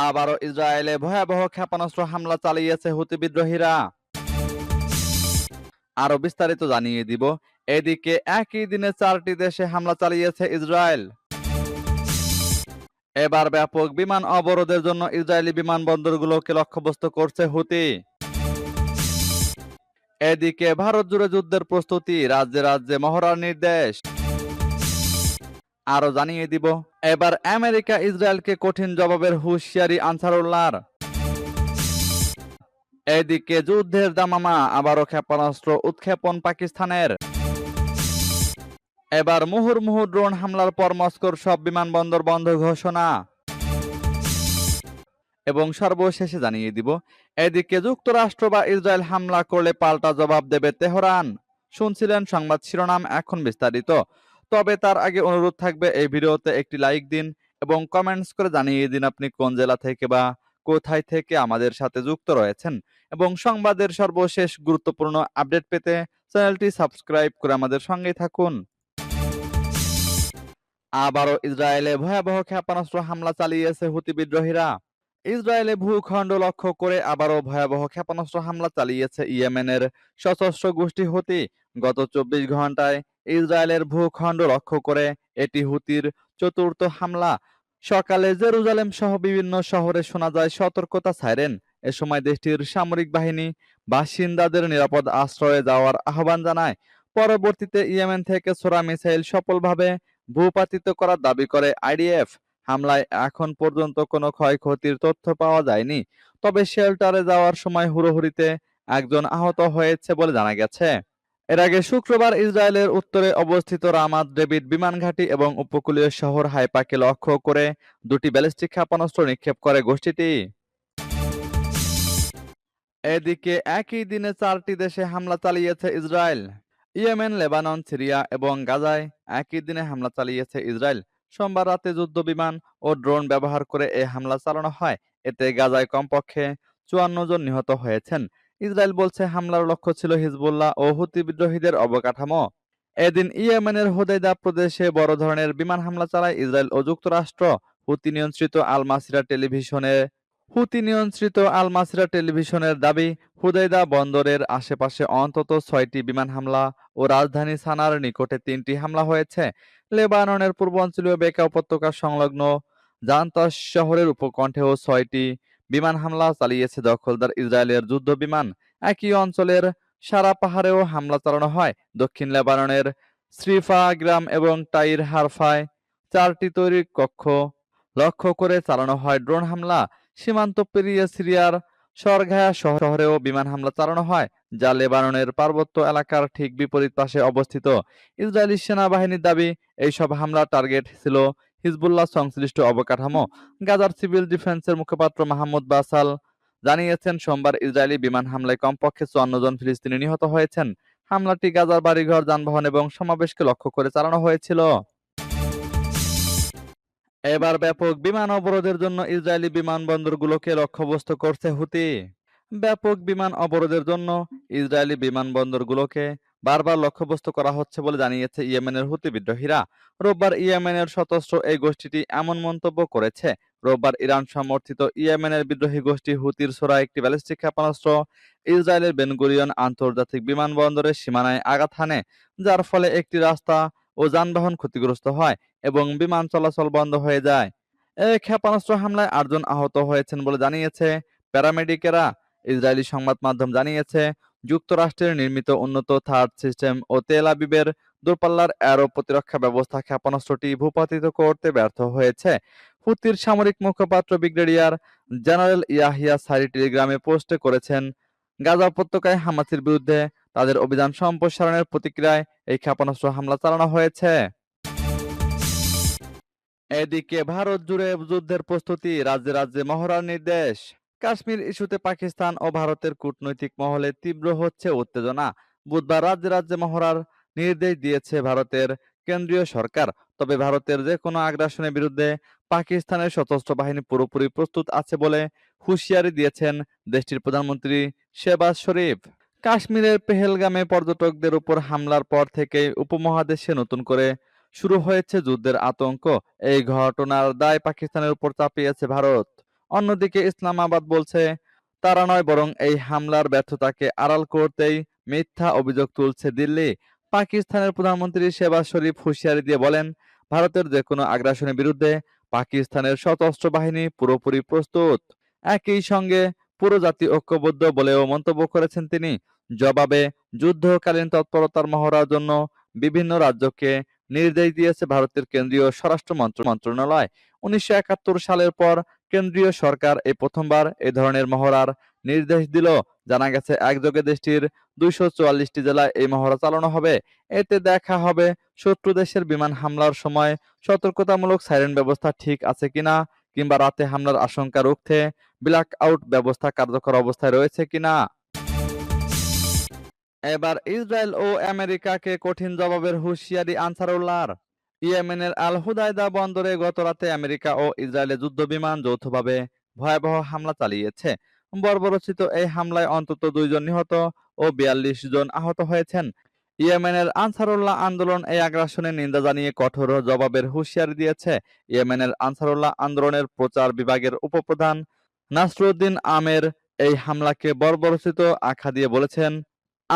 আবারও ইসরায়েলে ভয়াবহ ক্ষেপণাস্ত্র হামলা চালিয়েছে হুতি বিদ্রোহীরা। আরও বিস্তারিত জানিয়ে দিব। এদিকে একই দিনে চারটি দেশে হামলা চালিয়েছে ইসরায়েল। এবার ব্যাপক বিমান অবরোধের জন্য ইসরায়েলি বিমানবন্দরগুলোকে লক্ষ্যবস্তু করছে হুতি। এদিকে ভারত জুড়ে যুদ্ধের প্রস্তুতি, রাজ্যে রাজ্যে মহড়ার নির্দেশ। আরও জানিয়ে দিব। এবার আমেরিকা ইসরায়েলকে কঠিন জবাবের হুঁশিয়ারি আনসারুল্লাহর। এদিকে যুদ্ধের দামামা, আবারও ক্ষেপণাস্ত্র উৎক্ষেপণ পাকিস্তানের। এবার মুহুর্মুহু ড্রোন হামলার পর মস্কোর সব বিমানবন্দর বন্ধ ঘোষণা। এবং সর্বশেষে জানিয়ে দিব, এদিকে যুক্তরাষ্ট্র বা ইসরায়েল হামলা করলে পাল্টা জবাব দেবে তেহরান। শুনছিলেন সংবাদ শিরোনাম, এখন বিস্তারিত। তবে তার আগে অনুরোধ থাকবে এই ভিডিওতে একটি লাইক দিন এবং কমেন্টস করে জানিয়ে দিন আপনি কোন জেলা থেকে বা কোথায় থেকে আমাদের সাথে যুক্ত রয়েছেন। এবং সংবাদের সর্বশেষ গুরুত্বপূর্ণ আপডেট পেতে চ্যানেলটি সাবস্ক্রাইব করে আমাদের সঙ্গেই থাকুন। আবারও ইসরায়েলে ভয়াবহ ক্ষেপণাস্ত্র হামলা চালিয়েছে হুতি বিদ্রোহীরা। ইসরায়েলে ভূখণ্ড লক্ষ্য করে আবারও ভয়াবহ ক্ষেপণাস্ত্র হামলা চালিয়েছে ইয়েমেনের সশস্ত্র গোষ্ঠী হুতি। গত চব্বিশ ঘন্টায় ইসরায়েলের ভূখণ্ড লক্ষ্য করে এটি হুতির চতুর্থ হামলা। সকালে জেরুজালেম সহ বিভিন্ন শহরে শোনা যায় সতর্কতা সাইরেন। এ সময় দেশটির সামরিক বাহিনী বাসিন্দাদের নিরাপদ আশ্রয়ে যাওয়ার আহ্বান জানায়। পরবর্তীতে ইয়েমেন থেকে সোরা মিসাইল সফলভাবে ভূপাতিত করার দাবি করে আইডিএফ। হামলায় এখন পর্যন্ত কোনো ক্ষয়ক্ষতির তথ্য পাওয়া যায়নি। তবে শেল্টারে যাওয়ার সময় হুড়োহুড়িতে একজন আহত হয়েছে বলে জানা গেছে। এর আগে শুক্রবার ইসরায়েলের উত্তরে অবস্থিত রামাত ডেভিড বিমান ঘাঁটি এবং উপকূলীয় শহর হাইপাকে লক্ষ্য করে দুটি ব্যালিস্টিক ক্ষেপণাস্ত্র নিক্ষেপ করে গোষ্ঠীটি। এদিকে একই দিনে চারটি দেশে হামলা চালিয়েছে ইসরায়েল। ইয়েমেন, লেবানন, সিরিয়া এবং গাজায় একই দিনে হামলা চালিয়েছে ইসরায়েল। সোমবার রাতে যুদ্ধ বিমান ও ড্রোন ব্যবহার করে এই হামলা চালানো হয়। এতে গাজায় কমপক্ষে চুয়ান্ন জন নিহত হয়েছেন। ইসরায়েল বলছে, হামলার লক্ষ্য ছিল হিজবুল্লাহ ও হুতি বিদ্রোহীদের অবকাঠামো। এদিন ইয়েমেনের হুদাইদা প্রদেশে বড় ধরনের বিমান হামলা চালায় ইসরায়েল ও যুক্তরাষ্ট্র। হুতি নিয়ন্ত্রিত আল মাসিরা টেলিভিশনে হুতি নিয়ন্ত্রিত আল মাসিরা টেলিভিশনের দাবি, হুদাইদা বন্দরের আশেপাশে অন্তত ছয়টি বিমান হামলা ও রাজধানী সানার নিকটে তিনটি হামলা হয়েছে। লেবাননের পূর্বাঞ্চলীয় বেকা উপত্যকা সংলগ্ন জান্তাস শহরের উপকণ্ঠেও ছয়টি বিমান হামলা চালিয়েছে দখলদার ইসরায়েলের যুদ্ধ বিমান। একই অঞ্চলের সারা পাহাড়েও হামলা চালানো হয়। দক্ষিণ লেবাননের শ্রীফা গ্রাম এবং টাইর হারফায় চারটি তৈরি কক্ষ লক্ষ্য করে চালানো হয় ড্রোন হামলা। সীমান্ত পেরিয়ে সিরিয়ার সরঘায়া শহরেও বিমান হামলা চালানো হয়, যা লেবাননের পার্বত্য এলাকার ঠিক বিপরীত পাশে অবস্থিত। ইসরায়েলি সেনাবাহিনীর দাবি, এইসব হামলার টার্গেট ছিল হিজবুল্লাহ সংশ্লিষ্ট অবকাঠামো, গাজার সিভিল ডিফেন্সের মুখপাত্র মাহমুদ বাসাল জানিয়েছেন, সোমবার ইসরায়েলি বিমান হামলায় কমপক্ষে চুয়ান্ন জন ফিলিস্তিনি নিহত হয়েছেন। হামলাটি গাজার বাড়িঘর, যানবাহন এবং সমাবেশকে লক্ষ্য করে চালানো হয়েছিল। এবার ব্যাপক বিমান অবরোধের জন্য ইসরায়েলি বিমানবন্দরগুলোকে লক্ষ্যবস্তু করছে হুতি। ব্যাপক বিমান অবরোধের জন্য ইসরায়েলি বিমানবন্দরগুলোকে বারবার লক্ষ্যবস্তু করা হচ্ছে বলে জানিয়েছে ইয়েমেনের হুতি বিদ্রোহীরা। রোববার ইয়েমেনের সশস্ত্র এই গোষ্ঠীটি এমন মন্তব্য করেছে। রোববার ইরান সমর্থিত ইয়েমেনের বিদ্রোহী গোষ্ঠী হুতির ছোড়া একটি ব্যালিস্টিক ক্ষেপণাস্ত্র ইসরায়েলের বেনগুরিয়ন আন্তর্জাতিক বিমানবন্দরের সীমানায় আঘাত হানে, যার ফলে একটি রাস্তা ও যানবাহন ক্ষতিগ্রস্ত হয় এবং বিমান চলাচল বন্ধ হয়ে যায়। এই ক্ষেপণাস্ত্র হামলায় আটজন আহত হয়েছেন বলে জানিয়েছে প্যারামেডিকেরা। ইসরায়েলি সংবাদ মাধ্যম জানিয়েছে যুক্তরাষ্ট্রের নির্মিত উন্নত থার্ড সিস্টেম ও তেল আবিবের দূরপাল্লার অ্যারো প্রতিরক্ষা ব্যবস্থা ক্ষেপণাস্ত্রটি ভূপাতিত করতে ব্যর্থ হয়েছে। হুতির সামরিক মুখপাত্র ব্রিগেডিয়ার জেনারেল ইয়াহিয়া সারি টেলিগ্রামে পোস্টে করেছেন, গাজা উপত্যকায় হামাসের বিরুদ্ধে তাদের অভিযান সম্প্রসারণের প্রতিক্রিয়ায় এই ক্ষেপণাস্ত্র হামলা চালানো হয়েছে। এদিকে ভারত জুড়ে যুদ্ধের প্রস্তুতি, রাজ্যে রাজ্যে মহড়ার নির্দেশ। কাশ্মীর ইস্যুতে পাকিস্তান ও ভারতের কূটনৈতিক মহলে তীব্র হচ্ছে উত্তেজনা। বুধবার রাজ্যে রাজ্যে মহড়ার নির্দেশ দিয়েছে ভারতের কেন্দ্রীয় সরকার। তবে ভারতের যে কোনো আগ্রাসনের বিরুদ্ধে পাকিস্তানের সশস্ত্র বাহিনী পুরোপুরি প্রস্তুত আছে বলে হুঁশিয়ারি দিয়েছেন দেশটির প্রধানমন্ত্রী শেবাজ শরীফ। কাশ্মীরের পেহেলগামে পর্যটকদের উপর হামলার পর থেকে উপমহাদেশে নতুন করে শুরু হয়েছে যুদ্ধের আতঙ্ক। এই ঘটনার দায় পাকিস্তানের উপর চাপিয়েছে ভারত। অন্যদিকে ইসলামাবাদ বলছে, তারা নয় বরং এই হামলার ব্যর্থতাকে আড়াল করতেই মিথ্যা অভিযোগ তুলছে দিল্লি। পাকিস্তানের প্রধানমন্ত্রী শেবাজ শরীফ হুঁশিয়ারি দিয়ে বলেন, ভারতের যে কোনো আগ্রাসনের বিরুদ্ধে পাকিস্তানের সশস্ত্র বাহিনী পুরোপুরি প্রস্তুত। একই সঙ্গে পুরো জাতি ঐক্যবদ্ধ বলেও মন্তব্য করেছেন তিনি। জবাবে যুদ্ধকালীন তৎপরতার মহড়ার জন্য বিভিন্ন রাজ্যকে নির্দেশ দিয়েছে ভারতের কেন্দ্রীয় স্বরাষ্ট্র মন্ত্র- মন্ত্রণালয়। উনিশশো একাত্তর সালের পর কেন্দ্রীয় সরকার এই প্রথমবার এই ধরনের মহড়ার নির্দেশ দিল। জানা গেছে, একযোগে দেশটির দুইশো চুয়াল্লিশটি জেলায় এই মহড়া চালানো হবে। এতে দেখা হবে শত্রু দেশের বিমান হামলার সময় সতর্কতামূলক সাইরেন ব্যবস্থা ঠিক আছে কিনা কিংবা রাতে হামলার আশঙ্কা রুখতে ব্ল্যাক আউট ব্যবস্থা কার্যকর অবস্থায় রয়েছে কিনা। এবার ইসরায়েল ও আমেরিকাকে কঠিন জবাবের হুঁশিয়ারি আনসারুল্লাহর। ইয়েমেনের আল হুদায়দা বন্দরে গতরাতে আমেরিকা ও ইসরায়েলের যুদ্ধবিমান যৌথভাবে ভয়াবহ হামলা চালিয়েছে। বর্বরচিত এই হামলায় অন্তত দুইজন নিহত ও বিয়াল্লিশ জন আহত হয়েছেন। ইয়েমেনের আনসারুল্লাহ আন্দোলন এই আগ্রাসনের নিন্দা জানিয়ে কঠোর জবাবের হুঁশিয়ারি দিয়েছে। ইয়েমেনের আনসারুল্লাহ আন্দোলনের প্রচার বিভাগের উপপ্রধান নাসরুদ্দিন আমের এই হামলাকে বর্বরচিত আখ্যা দিয়ে বলেছেন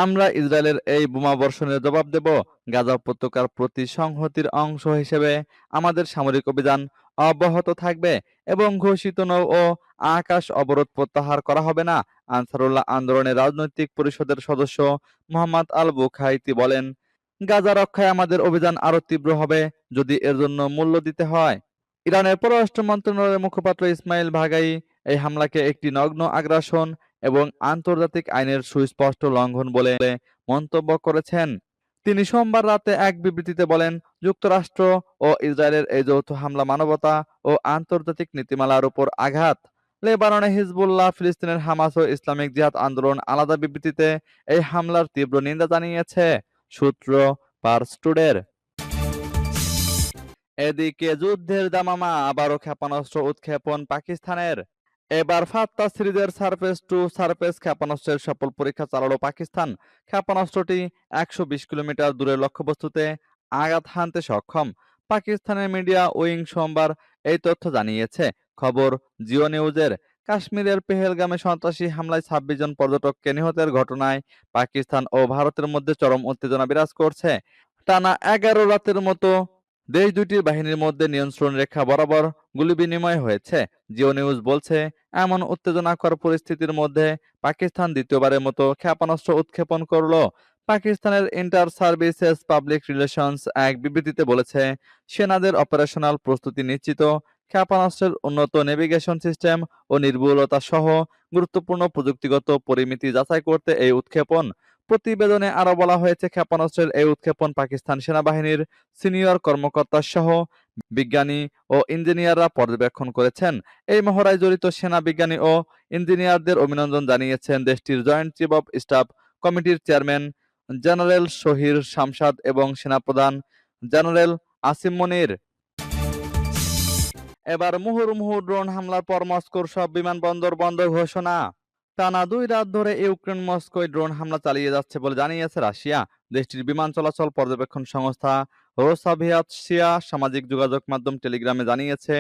আমরা ইসরায়েলের এই বোমাবর্ষণের জবাব দেব গাজা উপত্যকার প্রতি সংহতির অংশ হিসেবে। আমাদের সামরিক অভিযান অব্যাহত থাকবে এবং ঘোষিত নৌ ও আকাশ অবরোধ প্রত্যাহার করা হবে না, আনসারুল্লাহ আন্দোলনের রাজনৈতিক পরিষদের সদস্য মোহাম্মদ আল বুখাইতি বলেন। গাজা রক্ষায় আমাদের অভিযান আরও তীব্র হবে যদি এর জন্য মূল্য দিতে হয়। ইরানের পররাষ্ট্র মন্ত্রণালয়ের মুখপাত্র ইসমাইল ভাগাই এই হামলাকে একটি নগ্ন আগ্রাসন এবং আন্তর্জাতিক আইনের সুস্পষ্ট লঙ্ঘন বলে মন্তব্য করেছেন। তিনি সোমবার রাতে এক বিবৃতিতে বলেন, যুক্তরাষ্ট্র ও ইসরায়েলের এই যৌথ হামলা মানবতা ও আন্তর্জাতিক নীতিমালার উপর আঘাত। লেবাননে হিজবুল্লাহ, ফিলিস্তিনের হামাস ও ইসলামিক জিহাদ আন্দোলন আলাদা বিবৃতিতে এই হামলার তীব্র নিন্দা জানিয়েছে, সূত্র পার্স টুডের এদিকে যুদ্ধের দামামা, আবারও ক্ষেপণাস্ত্র উৎক্ষেপণ পাকিস্তানের। এবার ফাত্তা সিরিজের সারফেস টু সারফেস ক্ষেপণাস্ত্রের সফল পরীক্ষা চালালো পাকিস্তান। ক্ষেপণাস্ত্রটি একশো বিশ কিলোমিটার দূরের লক্ষ্যবস্তুতে আঘাত হানতে সক্ষম। পাকিস্তানের মিডিয়া উইং সোমবার এই তথ্য জানিয়েছে। খবর, জিও নিউজের। কাশ্মীরের পেহেলগামে সন্ত্রাসী হামলায় ছাব্বিশ জন পর্যটককে নিহতের ঘটনায় পাকিস্তান ও ভারতের মধ্যে চরম উত্তেজনা বিরাজ করছে। টানা এগারো রাতের মতো দেশ দুটির বাহিনীর মধ্যে নিয়ন্ত্রণ রেখা বরাবর গুলি বিনিময় হয়েছে। জিও নিউজ বলছে, এমন উত্তেজনাকর পরিস্থিতির মধ্যে পাকিস্তান দ্বিতীয়বারের মতো ক্ষেপণাস্ত্র উৎক্ষেপণ করল। পাকিস্তানের ইন্টার সার্ভিসেস পাবলিক রিলেশনস এক বিবৃতিতে বলেছে, সেনাদের অপারেশনাল প্রস্তুতি নিশ্চিত, ক্ষেপণাস্ত্রের উন্নত নেভিগেশন সিস্টেম ও নির্ভুলতা সহ গুরুত্বপূর্ণ প্রযুক্তিগত পরিমিতি যাচাই করতে এই উৎক্ষেপণ। প্রতিবেদনে আরও বলা হয়েছে, ক্ষেপণাস্ত্রের এই উৎক্ষেপণ পাকিস্তান সেনাবাহিনীর সিনিয়র কর্মকর্তা সহ বিজ্ঞানী ও ইঞ্জিনিয়াররা পর্যবেক্ষণ করেছেন। এই মহড়ায় জড়িত সেনা বিজ্ঞানী ও ইঞ্জিনিয়ারদের অভিনন্দন জানিয়েছেন দেশটির জয়েন্ট চিফ অব স্টাফ কমিটির চেয়ারম্যান জেনারেল শহীর শামসাদ এবং সেনাপ্রধান জেনারেল আসিম মনির। এবার মুহুর্মুহু ড্রোন হামলার পর মস্কোর সব বিমানবন্দর বন্ধ ঘোষণা। টানা দুই রাত ধরে ইউক্রেন মস্কোয় ড্রোন হামলা চালিয়ে যাচ্ছে বলে জানিয়েছে রাশিয়া। দেশটির বিমান চলাচল পর্যবেক্ষণ সংস্থা রোসাভিয়াতসিয়া সামাজিক যোগাযোগ মাধ্যম টেলিগ্রামে জানিয়েছে,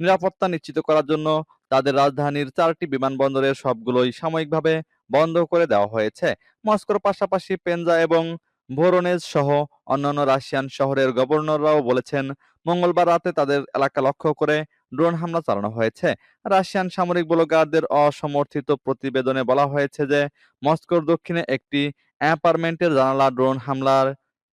নিরাপত্তা নিশ্চিত করার জন্য তাদের রাজধানীর চারটি বিমানবন্দরের সবগুলোই সাময়িকভাবে বন্ধ করে দেওয়া হয়েছে। মস্কোর পাশাপাশি পেনজা এবং ভোরোনেজ সহ অন্যান্য রাশিয়ান শহরের গভর্নররাও বলেছেন, মঙ্গলবার রাতে তাদের এলাকা লক্ষ্য করে ড্রোন হামলা চালানো হয়েছে। রাশিয়ান সামরিক ব্লগারদের অসমর্থিত প্রতিবেদনে বলা হয়েছে যে, মস্কোর দক্ষিণে একটি অ্যাপার্টমেন্টের জানালা ড্রোন হামলার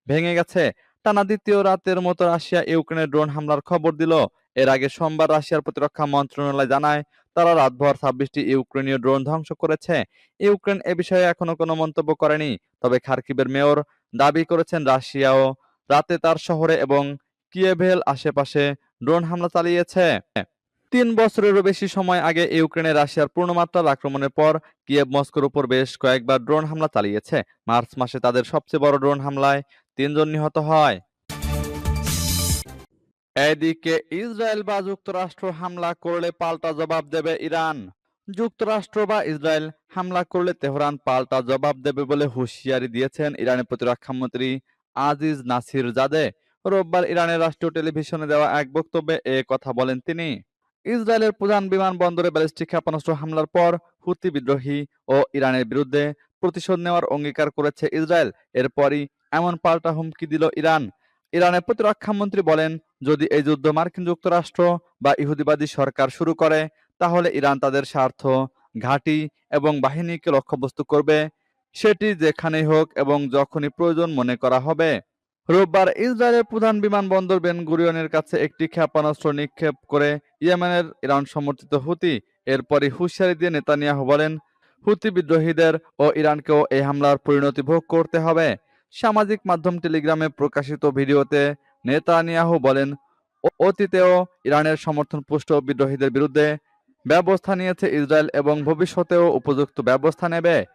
ভেঙে গেছে। টানা দ্বিতীয় রাতের মতো রাশিয়া ইউক্রেনের ড্রোন হামলার খবর দিল। এর আগে সোমবার রাশিয়ার প্রতিরক্ষা মন্ত্রণালয় জানায়, তারা রাতভর ছাব্বিশটি ইউক্রেনীয় ড্রোন ধ্বংস করেছে। ইউক্রেন এ বিষয়ে এখনও কোনো মন্তব্য করেনি, তবে খার্কিবের মেয়র দাবি করেছেন রাশিয়াও রাতে তার শহরে এবং কিয়েভেল আশেপাশে ড্রোন হামলা চালিয়েছে। তিন বছরেরও বেশি সময় আগে ইউক্রেনে রাশিয়ার পূর্ণমাত্রার আক্রমণের পর কিয়েভ মস্কোর উপর বেশ কয়েকবার ড্রোন হামলা চালিয়েছে। মার্চ মাসে তাদের সবচেয়ে বড় ড্রোন হামলায় তিনজন নিহত হয়। এদিকে ইসরায়েল বা যুক্তরাষ্ট্র হামলা করলে পাল্টা জবাব দেবে ইরান। যুক্তরাষ্ট্র বা ইসরায়েল হামলা করলে তেহরান পাল্টা জবাব দেবে বলে হুঁশিয়ারি দিয়েছেন ইরানের প্রতিরক্ষামন্ত্রী আজিজ নাসির জাদে রোববার ইরানের রাষ্ট্রীয় টেলিভিশনে দেওয়া এক বক্তব্যে এ কথা বলেন তিনি। ইসরায়েলের প্রধান বিমানবন্দরে ব্যালিস্টিক ক্ষেপণাস্ত্র হামলার পর হুতি বিদ্রোহী ও ইরানের বিরুদ্ধে প্রতিশোধ নেওয়ার অঙ্গীকার করেছে ইসরায়েল। এরপরই এমন পাল্টা হুমকি দিল ইরান। ইরানের প্রতিরক্ষা মন্ত্রী বলেন, যদি এই যুদ্ধ মার্কিন যুক্তরাষ্ট্র বা ইহুদিবাদী সরকার শুরু করে, তাহলে ইরান তাদের স্বার্থ, ঘাঁটি এবং বাহিনীকে লক্ষ্যবস্তু করবে। সেটি যেখানেই হোক এবং যখনই প্রয়োজন মনে করা হবে। রোববার ইসরায়েলের প্রধান বিমানবন্দর বেন গুরিয়নের কাছে একটি ক্ষেপণাস্ত্র নিক্ষেপ করে ইয়েমেনের ইরান সমর্থিত হুতি। এরপরই হুঁশিয়ারি দিয়ে নেতানিয়াহু বলেন, হুতি বিদ্রোহীদের ও ইরানকেও এই হামলার পরিণতি ভোগ করতে হবে। সামাজিক মাধ্যম টেলিগ্রামে প্রকাশিত ভিডিওতে নেতানিয়াহু বলেন "অ- অতীতেও ইরানের সমর্থন পুষ্ট বিদ্রোহীদের বিরুদ্ধে ব্যবস্থা নিয়েছে ইসরায়েল এবং ভবিষ্যতেও উপযুক্ত ব্যবস্থা নেবে।